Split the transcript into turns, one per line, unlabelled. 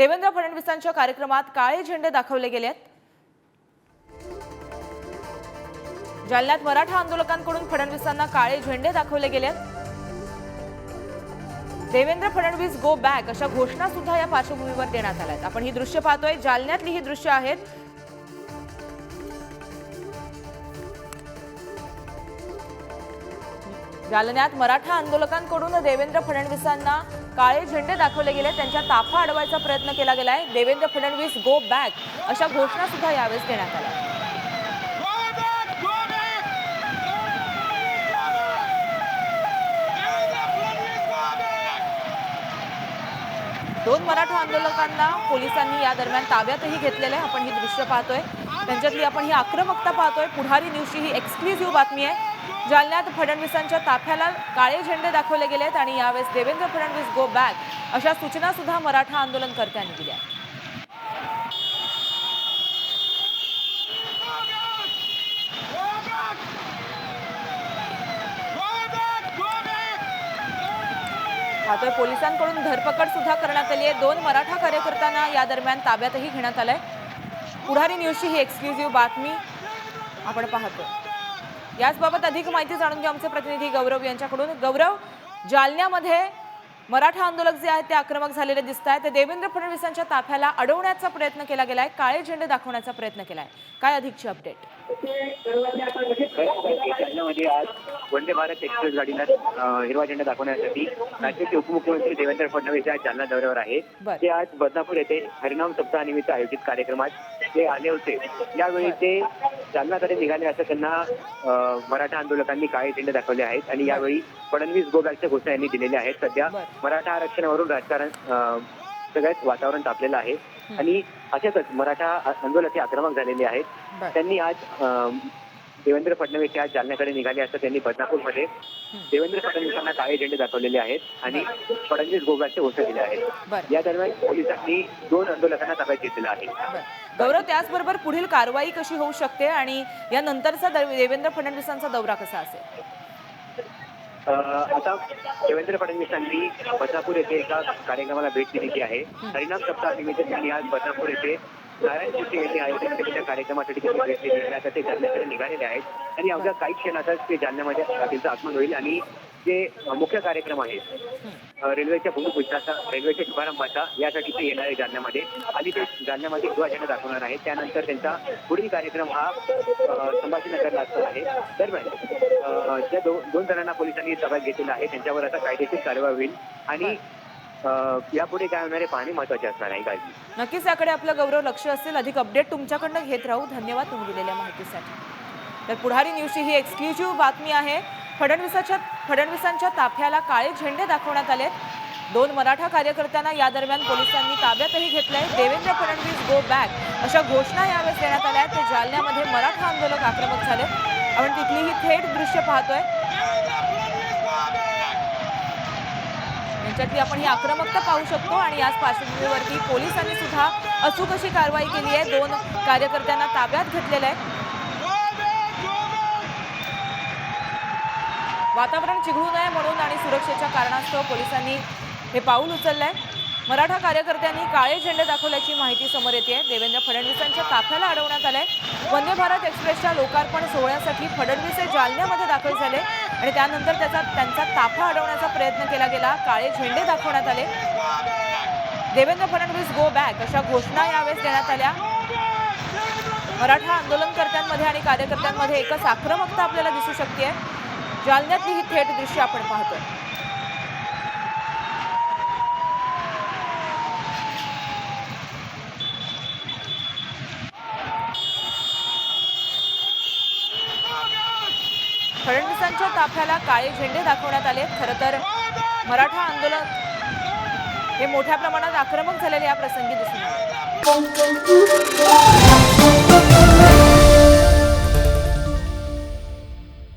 देवेंद्र फडणवीसांच्या कार्यक्रमात काळे झेंडे दाखवले गेलेत जालन्यात मराठा आंदोलकांकडून फडणवीसांना काळे झेंडे दाखवले गेलेत देवेंद्र फडणवीस गो बॅक अशा घोषणा सुद्धा या पार्श्वभूमीवर देण्यात आल्या आहेत. आपण ही दृश्य पाहतोय. जालन्यातली ही दृश्य आहेत. जालन्यात मराठा आंदोलकांकडून देवेंद्र फडणवीसांना काळे झेंडे दाखवले गेले. त्यांच्या ताफा अडवायचा प्रयत्न केला गेलाय. देवेंद्र फडणवीस गो बॅक अशा घोषणा सुद्धा यावेळेस देण्यात आल्या. दोन मराठा आंदोलकांना पोलिसांनी या दरम्यान ताब्यातही घेतलेलं आहे. आपण ही दृश्य पाहतोय. त्यांच्यातली आपण ही आक्रमकता पाहतोय. पुढारी न्यूजची ही एक्सक्लुझिव्ह बातमी आहे. जालन्यात फडणवीसांच्या ताफ्याला काळे झेंडे दाखवले गेलेत आणि यावेळेस देवेंद्र फडणवीस गो बॅक अशा सूचना सुद्धा मराठा आंदोलनकर्त्यांनी दिल्या. पाहतोय पोलिसांकडून धरपकड सुद्धा करण्यात आली आहे. दोन मराठा कार्यकर्त्यांना या दरम्यान ताब्यातही घेण्यात आलंय. पुढारी न्यूजची ही एक्सक्लुझिव्ह बातमी आपण पाहतो याचबाबत अधिक माहिती जाणून घेऊ आमचे प्रतिनिधी गौरव यांच्याकडून. गौरव जालन्यामध्ये मराठा आंदोलक जे आहेत ते आक्रमक झालेले दिसत आहेत. ते देवेंद्र फडणवीसांच्या ताफ्याला अडवण्याचा प्रयत्न केला गेलाय. काळे झेंडे दाखवण्याचा प्रयत्न केलाय. काय अधिकची अपडेट
आज वंदे भारत एक्सप्रेस गाडीला हिरवा झेंडा दाखवण्यासाठी राज्याचे उपमुख्यमंत्री देवेंद्र फडणवीस आज जालना दौऱ्यावर आहे. ते आज बदनापूर येथे हरिनाम सप्ताहानिमित्त आयोजित कार्यक्रमात ते आले होते यावेळी ते जालनाकडे निघाले असं त्यांना मराठा आंदोलकांनी काळे झेंडे दाखवले आहेत आणि यावेळी फडणवीस गोबॅकच्या घोषणा यांनी दिलेल्या आहेत. सध्या. मराठा आरक्षणावरून राजकारण अं, सगळ्यात वातावरण तापलेलं आहे. आणि अशातच मराठा आंदोलक हे आक्रमक झालेले आहेत. त्यांनी आज देवेंद्र फडणवीस आज जालन्याकडे निघाले असता त्यांनी बदनापूरमध्ये देवेंद्र फडणवीसांना काळे झेंडे दाखवलेले आहेत आणि फडणवीस गोगाचे घोषणा दिल्या आहेत. या दरम्यान पोलिसांनी दोन आंदोलकांना ताब्यात घेतलेलं आहे.
गौरव त्याचबरोबर पुढील कारवाई कशी होऊ शकते आणि या नंतरचा दर- देवेंद्र फडणवीसांचा दौरा कसा असेल?
आता देवेंद्र फडणवीसांनी बदनापूर येथे एका कार्यक्रमाला भेट दिलेली आहे. हरिनाम सप्ताहानिमित्त त्यांनी आज बदनापूर येथे नारायण जोशी यांनी आयोजित कार्यक्रमासाठी त्यांनी ते जालन्याकडे निघालेले आहेत. आणि अवघ्या काही क्षणातच ते जालन्यामध्ये त्यांचं आगमन होईल. आणि जे मुख्य कार्यक्रम आहे अं, रेल्वेच्या भूमिपूजनाचा रेल्वेच्या शुभारंभाचा यासाठी ते येणार आहे जालन्यामध्ये. आणि ते जालन्यामध्ये हिरवा झेंडा दाखवणार आहे त्यानंतर त्यांचा पुढील कार्यक्रम हा अं, संभाजीनगरला असणार आहे. दरम्यान ज्या दो- दोन जणांना पोलिसांनी ताब्यात घेतलेला आहे त्यांच्यावर आता कायदेशीर कारवाई होईल. आणि यापुढे काय होणार आहे? पाहणे महत्त्वाचे असणार आहे काळजी.
नक्कीच याकडे आपलं गौरव लक्ष असेल. अधिक अपडेट तुमच्याकडनं घेत राहू. धन्यवाद तुम्ही दिलेल्या माहितीसाठी. तर पुढारी न्यूजची ही एक्सक्लुझिव्ह बातमी आहे. फडणवीसाच्या फडणवीसांच्या ताफ्याला काळे झेंडे दाखवण्यात आले दोन मराठा कार्यकर्त्यांना या दरम्यान पोलिसांनी ताब्यातही घेतलंय. देवेंद्र फडणवीस गो बॅक अशा घोषणा यावेळेस देण्यात आल्या आहेत. ते जालन्यामध्ये मराठा आंदोलक आक्रमक झाले. आपण तिथली ही थेट दृश्य पाहतोय. यांच्यातली आपण ही आक्रमकता पाहू शकतो आणि याच पार्श्वभूमीवरती पोलिसांनी सुद्धा अचूक अशी कारवाई केली आहे. दोन कार्यकर्त्यांना ताब्यात घेतलेलं आहे. वातावरण चिघळू नये म्हणून आणि सुरक्षेच्या कारणास्तव पोलिसांनी हे पाऊल उचललं आहे मराठा कार्यकर्त्यांनी काळे झेंडे दाखवल्याची माहिती समोर येते देवेंद्र फडणवीसांच्या ताफ्याला अडवण्यात आलंय. वंदे भारत एक्सप्रेसच्या लोकार्पण सोहळ्यासाठी फडणवीस हे जालन्यामध्ये दाखल झाले आणि त्यानंतर त्याचा त्यांचा ताफा अडवण्याचा प्रयत्न केला गेला. काळे झेंडे दाखवण्यात आले. देवेंद्र फडणवीस गो बॅक अशा घोषणा यावेळेस देण्यात आल्या. मराठा आंदोलनकर्त्यांमध्ये आणि कार्यकर्त्यांमध्ये एकच आक्रमकता आपल्याला दिसू शकते जालन्यातली ही थेट दृश्य आपण पाहतोय. फडणवीसांच्या ताफ्याला काळे झेंडे दाखवण्यात आले. खरं तर मराठा आंदोलन हे मोठ्या प्रमाणात आक्रमक झालेले या प्रसंगी दिसून आले.